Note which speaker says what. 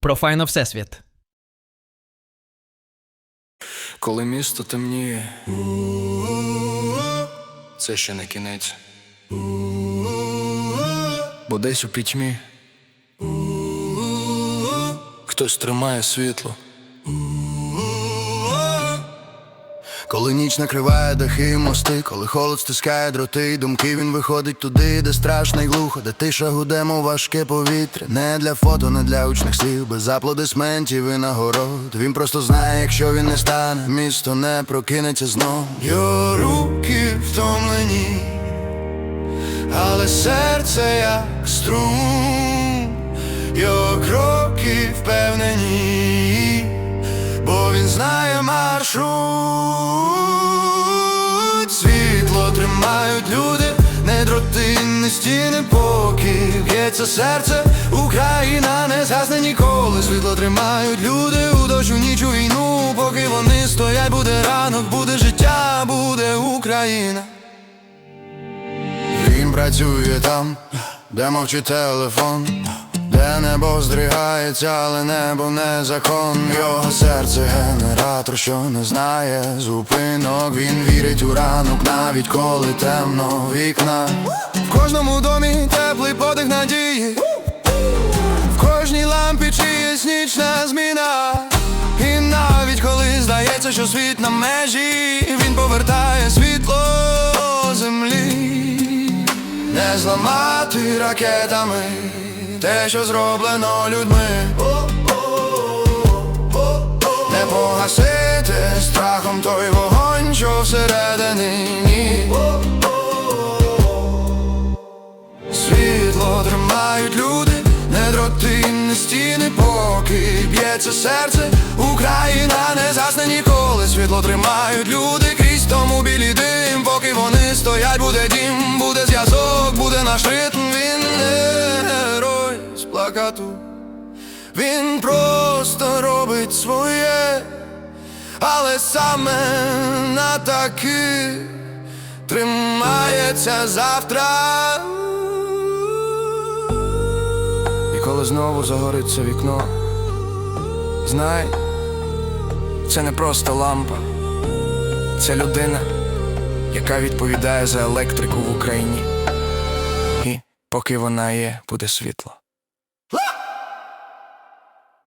Speaker 1: Про файно Всесвіт.
Speaker 2: Коли місто темніє, це ще не кінець. Бо десь у пітьмі хтось тримає світло.
Speaker 3: Коли ніч накриває дахи і мости, коли холод стискає дроти, думки він виходить туди, де страшно й глухо, де тиша гуде, мов важке повітря. Не для фото, не для учних слів, без аплодисментів і нагород. Він просто знає, якщо він не стане, місто не прокинеться знов. Його руки втомлені, але серце як струм, його кроки впевнені бо він знає маршрут Світло тримають люди, не дроти, не стіни, поки б'ється серце, Україна не згасне ніколи. Світло тримають люди у дощу ніч у війну, поки вони стоять, буде ранок, буде життя, буде Україна. Він працює там, де мовчить телефон, де небо здригається, але небо не закон. Його серце генератор, що не знає зупинок. Він вірить у ранок, навіть коли темно вікна. В кожному домі теплий подих надії, в кожній лампі чиєсь нічна зміна. І навіть коли здається, що світ на межі, він повертає світло землі. Не зламати ракетами те, що зроблено людьми. Не погасити страхом той вогонь, що всередині. Світло тримають люди, не дроти, не стіни, поки б'ється серце. Україна не засне ніколи. Світло тримають люди крізь тому білі дим, поки вони стоять, буде дім, буде зв'язок, буде наш ритм. Плакату. Він просто робить своє, але саме на таки тримається завтра. І коли знову загориться вікно, знай, це не просто лампа, це людина, яка відповідає за електрику в Україні. І поки вона є, буде світло. Ha!